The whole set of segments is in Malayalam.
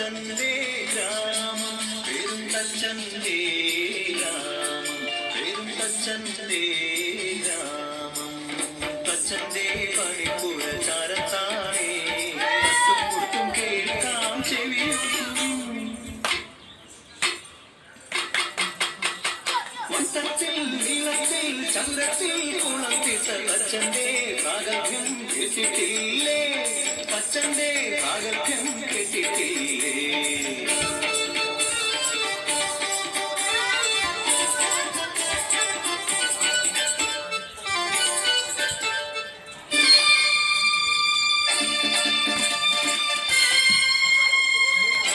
தச்சந்தே ராமம் பெரும் தச்சந்தே ராமம் பெரும் தச்சந்தே ராமம். தச்சந்தே பணிபுர சாரத்தானே மட்டும் கேட்காம் செவியும் வட்டத்தில் நிலத்தில் சந்திரத்தில் குளத்தில் தச்சந்தே ராகவியம் பேசிட்டில்லே பச்சந்தே ராகவியம் கேட்டிட்டில்லே.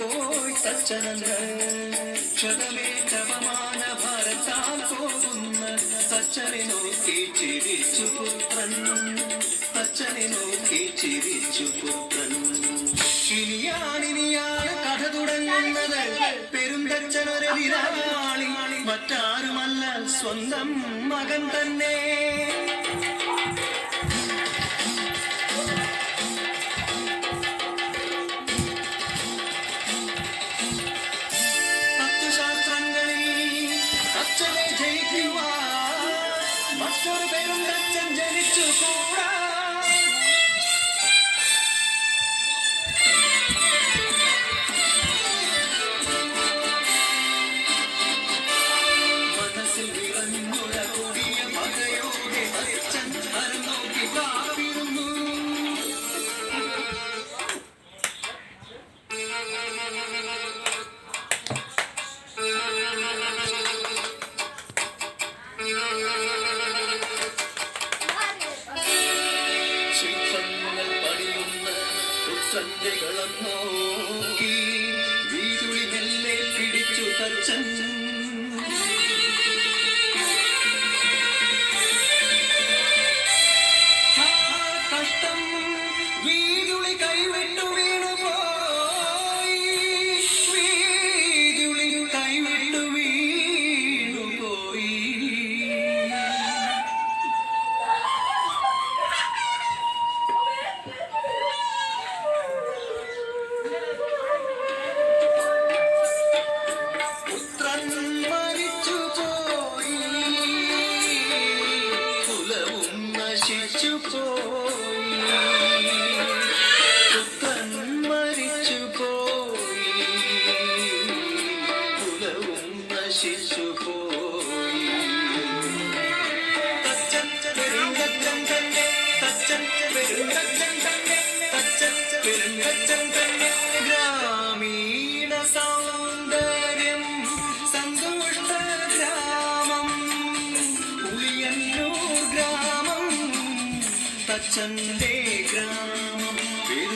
പോയി തച്ചനന്ദ്ര ക്ഷതമേറ്റപമാന ഭാരത്താൽ പോകുന്ന തച്ചനെ നോക്കി ചിരിച്ചു പുത്രൻ. തച്ചനെ നോക്കി ചിരിച്ചു പുത്രൻ. ഇനിയാണിനിയാണ് കഥ തുടങ്ങുന്നത്. പെരുന്തച്ചനൊരെതിരാളി മറ്റാരുമല്ല സ്വന്തം മകൻ തന്നെ. മറ്റൊരു പേരും അച്ഛൻ ജനിച്ചു കൂടാ മനസ്സിൽ വിളഞ്ഞുള്ള കൊടിയ മകയോടെ അച്ഛൻ മരം നോക്കി കാത്തിരുന്നു ശില്പങ്ങൾ പുത്രന്റെ കളം നോക്കി വീടുളി മെല്ലെ പിടിച്ചു തച്ചൻ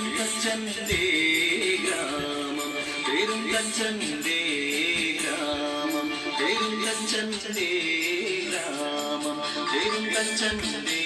തച്ചന്റെ ഗ്രാമം പേരും തച്ചന്റെ ഗ്രാമം പേരും തച്ചന്റെ ഗ്രാമം ഗ്രാമം